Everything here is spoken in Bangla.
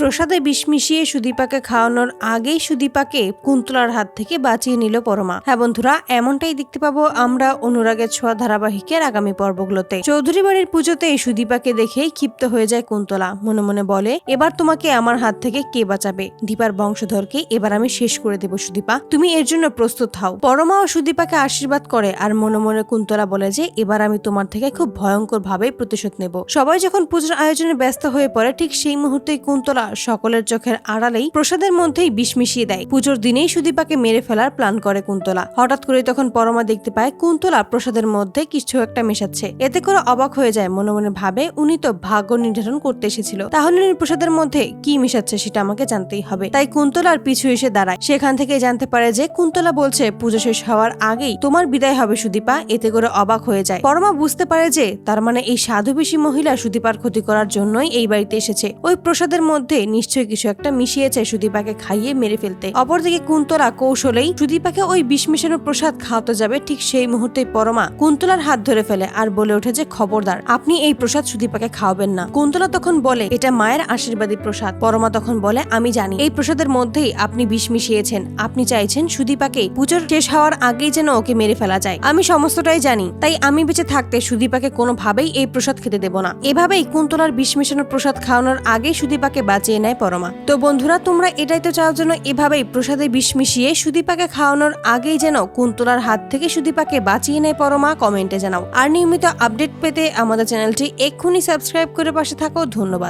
প্রসাদে বিষ মিশিয়ে সুদীপাকে খাওয়ানোর আগেই সুদীপাকে কুন্তলার হাত থেকে বাঁচিয়ে নিল পরমা। হ্যাঁ বন্ধুরা, এমনটাই দেখতে পাবো আমরা অনুরাগের ছোঁয়া ধারাবাহিকের আগামী পর্বগুলোতে। চৌধুরী বাড়ির পুজোতে সুদীপাকে দেখেই ক্ষিপ্ত হয়ে যায় কুন্তলা। মনে মনে বলে, এবার তোমাকে আমার হাত থেকে কে বাঁচাবে? দীপার বংশধরকে এবার আমি শেষ করে দেব সুদীপা। তুমি এর জন্য প্রস্তুত হও পরমা ও সুদীপাকে আশীর্বাদ করে আর মনে মনে কুন্তলা বলে যে, এবার আমি তোমার থেকে খুব ভয়ঙ্কর ভাবে প্রতিশোধ নেব। সবাই যখন পুজোর আয়োজনে ব্যস্ত হয়ে পড়ে, ঠিক সেই মুহূর্তেই কুন্তলা সকলের চোখের আড়ালেই প্রসাদের মধ্যেই বিষ মিশিয়ে দেয়। পুজোর দিনেই সুদীপাকে মেরে ফেলার প্ল্যান করে কুন্তলা। হঠাৎ করে তখন পরমা দেখতে পায় কুন্তলা প্রসাদের মধ্যে কিছু একটা মেশাচ্ছে। এতে করে অবাক হয়ে যায় মনে মনে ভাবে উনি তো ভাগ্য নির্ধারণ করতে এসেছিল। তাহলে উনি প্রসাদের মধ্যে কি মেশাচ্ছে সেটা আমাকে জানতেই হবে। তাই কুন্তলার পিছু এসে দাঁড়ায়। সেখান থেকে জানতে পারে যে কুন্তলা বলছে, পুজো শেষ হওয়ার আগেই তোমার বিদায় হবে সুদীপা। এতে করে অবাক হয়ে যায়। পরমা বুঝতে পারে যে তার মানে এই সাধুবেশী মহিলা সুদীপার ক্ষতি করার জন্যই এই বাড়িতে এসেছে। ওই প্রসাদের মধ্যে নিশ্চয়ই কিছু একটা মিশিয়েছে সুদীপাকে খাইয়ে মেরে ফেলতে। অপরদিকে কুন্তলা কৌশলেই সুদীপাকে ওই বিষ মিশানো প্রসাদ খাওয়াতে যাবে ঠিক সেই মুহূর্তে পরমা কুন্তলার হাত ধরে ফেলে আর বলে ওঠে যে, খবরদার, আপনি এই প্রসাদ সুদীপাকে খাওয়াবেন না। কুন্তলা তখন বলে, এটা মায়ের আশীর্বাদী প্রসাদ। পরমা তখন বলে, আমি জানি, এই প্রসাদের মধ্যেই আপনি বিষ মিশিয়েছেন। আপনি চাইছেন সুদীপাকে পুজোর শেষ হওয়ার আগেই যেন ওকে মেরে ফেলা যায়। আমি সমস্তটাই জানি, তাই আমি বেঁচে থাকতে সুদীপাকে কোনোভাবেই এই প্রসাদ খেতে দেব না। এভাবেই কুন্তলার বিষ মেশানো প্রসাদ খাওয়ানোর আগেই সুদীপাকে বাঁচিয়ে নেয় পরমা। তো বন্ধুরা, তোমরা এটাই তো চাও যেন এভাবেই প্রসাদে বিষ মিশিয়ে সুদীপাকে খাওয়ানোর আগেই যেন কুন্তলার হাত থেকে সুদীপাকে বাঁচিয়ে নেয় পরমা, কমেন্টে জানাও। আর নিয়মিত আপডেট পেতে আমাদের চ্যানেলটি এক্ষুনি সাবস্ক্রাইব করে পাশে থাকো। ধন্যবাদ।